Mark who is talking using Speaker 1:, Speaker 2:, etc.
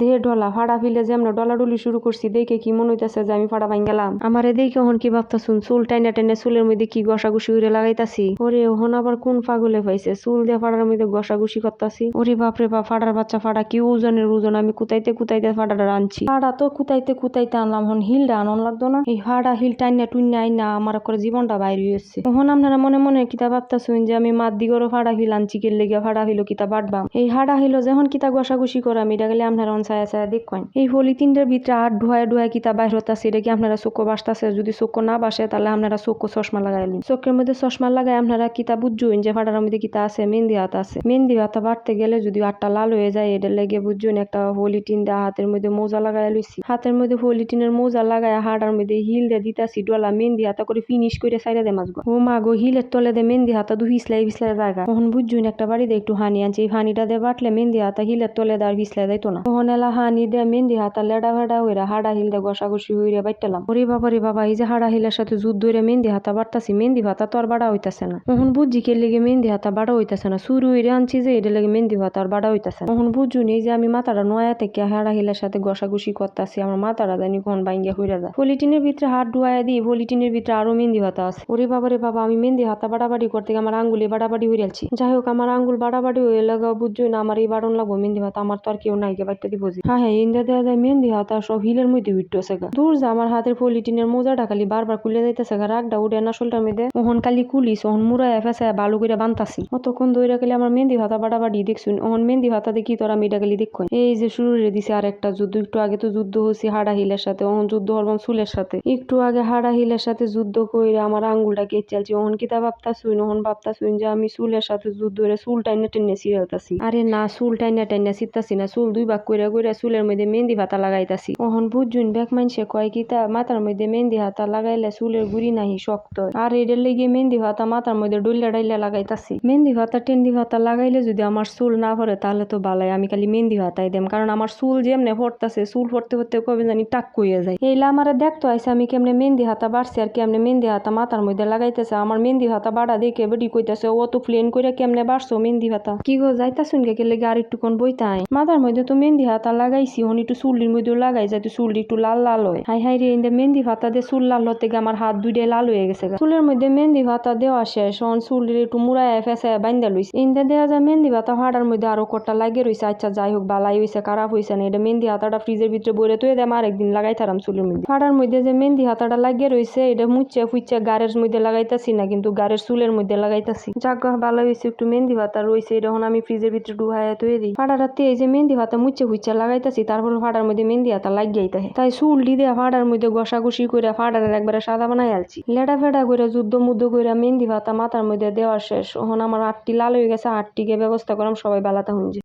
Speaker 1: দেহে ডলা, ফাড়া ফিলে যেমন ডলাডলি শুরু করছি, দেখে কি মনে হইতেছে যে আমি ফাড়া ভাঙ গেলাম? আমার দেখে হন কি ভাবতাছুন, চুল টাইনা টাইনা চুলের মধ্যে কি ঘষাঘষি করে লাগাইতাছি? ওরে ওহন আবার কোন পাগলে পাইছে, চুল দিয়ে ফাড়ার মধ্যে ঘষাঘষি করতাছি? ওরে বাপরে বাপ, ফাড়ার বাচ্চা ফাড়া কি ওজনের ওজন? আমি কুতাইতে কুতাইতে ফাড়াটা আনছি ফাড়া তো কুতাইতে কুতাইতে আনলাম হন হিলটা আনন লাগতো না। এই ফাড়া হিল টাইনা টুইনা আইনা আমার করে জীবনটা বাইরে হয়েছে তখন আপনারা মনে মনে কিতা ভাবতাছুন যে আমি মাত দিগরও ফাড়া হিল আনছি কে লেগে ফাড়া হিল কিতা বাটবাম? এই হাড়া হিল যখন কিতা ঘষাঘষি করা আমি এটা গেলে আপনারা ছায়া ছায়া দেখবেন এই পলিথিনটার ভিতরে আর ধোয়া ধোয়া কিতা বাইর হতাছে এটা কি আপনারা চোখ বাসতাছে, যদি চোখ না বাসে তাহলে আপনারা চোখ চশমা লাগাই লিন চোখের মধ্যে চশমা লাগাই আপনারা কিতা বুঝুন যে ফাটার মধ্যে কিতা আছে, মেহেন্দি হাত আছে। মেহেন্দি হাতা বাড়তে গেলে যদি আটটা লাল হয়ে যায় এটা লেগে বুঝুন একটা পলিথিন দেওয়া হাতের মধ্যে মোজা লাগাই লইছি। হাতের মধ্যে পলিথিনের মোজা লাগাই হাড়ার মধ্যে হিল দিয়ে দিতাছি, ডলা মেহেন্দি হাতা করে ফিনিশ করে সাইডে দে মাছ ও মা গো, হিলের তলে দে মেহেন্দি হাতা দু হিসলাই হিসলাই জায়গা। তখন বুঝুন একটা বাড়িতে একটু হানি আনছে, এই হানিটা দিয়ে বাটলে মেহেন্দি হাতা হিলের তলে দাঁড় হিসলাই যাইতো না। তখন এলা হানি দে মেহেন্দি হাতা লেডা ভেডা হইরা হাড়া হিল দে ঘষাঘষি হইরা বাইটালাম ওরে বাবা রে বাবা, এই যে হাড়া হিলের সাথে যুদ্ধ হইরা মেহেন্দি হাতা বাড়তাছি মেহেন্দি ভাতা তো আর বাড়া হইতাছে না। তখন বুঝছি কে লেগে মেহেন্দি হাতা বাড়া হইতাছে না শুরু হইরে আনছি যে এটা লেগে মেহেন্দি ভাতা আর বাড়া হইতাছে না। তখন বুঝুন, এই যে আমি মাথাটা নয়া থেকে হাড়া হিলের সাথে ঘষাঘষি করতাছি, আমার মাথাটা জানি কখন বাইঙ্গা হইরা যায়। পলিটিনের ভিতরে হাত ডুয়াইয়া দিই, পলিটিনের ভিতরে আরও মেহেন্দি ভাতা আছে। ওরে বাবা রে বাবা, আমি মেহেন্দি হাতা বাড়াবাড়ি করতে আমার আঙ্গুলে বাড়াবাড়ি হইরালছি। যাই হোক, আমার আঙ্গুল বাড়াবাড়ি হয়ে লাগা বুঝছই না আমার এই বাড়ন লাগবো মেহেন্দি ভাতা আমার তো আর কেউ নাই গে বাইতে দিব। হ্যাঁ হ্যাঁ ইন্দা দেওয়া যায় মেহেন্দি হাতা সব হিলের মধ্যে উঠতেছে গা। দূর যা, আমার হাতের পলিটিনের মোজাটা খালি বারবার খুলে যাইতেছে গা। রাগটা উঠে না শোলটার মধ্যে। ওহন খালি কুলিস, ওহন মুড়ায় ফেসায় ভালো করে বানতাছি। অতক্ষণ দইরা গেলে আমার মেহেন্দি ভাতা বাড়াবাড়ি দেখছুন। ওহন মেহেন্দি ভাতা দেখি তোরা আমি এটা গেলি দেখুন। এই যে শুরু রে দিছে আর একটা যুদ্ধ, একটু আগে তো যুদ্ধ হয়েছে হাড়া হিলের সাথে, ওহন যুদ্ধ হরবাম চুলের সাথে। একটু আগে হাড়া হিলের সাথে যুদ্ধ কইরা আমার আঙ্গুলটা কে চালছি ওহন কিতা ভাবতা শুন ওহন ভাবতা শুন যে আমি চুলের সাথে যুদ্ধ করে চুল টাইনে টেনে ছিঁড়াইতাছি। আরে না, চুল টাইনে টাইনে ছিটতাছি না। চুল দুই ভাগ কইরা কইরা চুলের মধ্যে মেহেন্দি ভাতা লাগাইতাছি। ওহন বুঝুন ব্যাক মাইনসে কয় কিতা, মাথার মধ্যে মেহেন্দি হাতা লাগাইলে চুলের গুড়ি নাহি শক্ত। আর এটার লেগে মেহেন্দি ভাতা মাথার মধ্যে ডইলা ডাইলা লাগাইতাছি। মেহেন্দি ভাতা, টেন্ডি ভাতা লাগাইলে যদি আমার চুল না ভরে, তাহলে তো বালাই, আমি খালি মেহেন্দি ভাতাই দেম। কারণ আমার চুল যেমনে ভরতাছে, চুল ভরতে ভরতে কবে জানি টাক কইয়া যায়। এইলা আমার দেখতো, আইসে আমি কেমনে মেহেন্দি হাতা বাড়ছি আর কেমনে মেহেন্দি হাতা মাথার মধ্যে লাগাইতেছে। আমার মেহেন্দি ভাতা বাড়া দেখে বেডি কইতাছে, ও তো প্লেন করে কেমনে বাড়ছো মেহেন্দি ভাতা? কি গো, যাইতাছুন কে লেগে আর একটুক্ষণ বইতাই। মাথার মধ্যে তো মেহেন্দি হাতা লাগাইছি হন একটু চুলির মধ্যে লাগাই যাতে চুলটি একটু লাল লাল হয়। হাই হাই রে ইন্দে মেহেন্দি ভাতা দিয়ে চুল লাল হতে গিয়ে আমার হাত দুইটাই লাল হয়ে গেছে চুলের মধ্যে মেহেন্দি ভাতা দেওয়া শেষ হন চুলের একটু মুড়ায় ফেসায় বাইন্দা লইছে। ইন্দে দেওয়া যায় মেহেন্দি ভাতা হাড়ার মধ্যে আরও কটা লাগে রইছে। আচ্ছা যাই হোক, বালাই হইছে, খারাপ হইছে না, এটা মেহেন্দি হাতাটা ফ্রিজের ভিতরে বইরে তুই দেম আর একদিন লাগাই থারাম চুলের মধ্যে। হাড়ার মধ্যে যে মেহেন্দি হাতাটা লাগিয়ে রইছে, এটা মুচ্ছে ফুচ্ছে গাড়ের মধ্যে লাগাইতাছি না, কিন্তু গাড়ের চুলের মধ্যে লাগাইতাছি। যাক ভালো হইছে, একটু মেহেন্দি ভাতা রইছে, এটা আমি ফ্রিজের ভিতরে ডুহাইয়া তুই দিই। ফাড়াটাতে এই যে মেহেন্দি ভাতা মুচ্ছে ফুচ্ছে লাগাইতাছি তারপর ফাটার মধ্যে মেহেন্দি হাতা লাগিয়াই যাইতেছে তাই সুলটি দিয়ে ফাটার মধ্যে ঘষাঘষি করে ফাটারের একবারে সাদা বানাই আলছি। লেটা ফেটা করে যুদ্ধ মুদ্ধ করে মেহেন্দি ভাতা মাথার মধ্যে দেওয়া শেষ। ওহন আমার আটটি লাল হয়ে গেছে, আটটিকে ব্যবস্থা করাম, সবাই বেলাতে হুঞ্জি।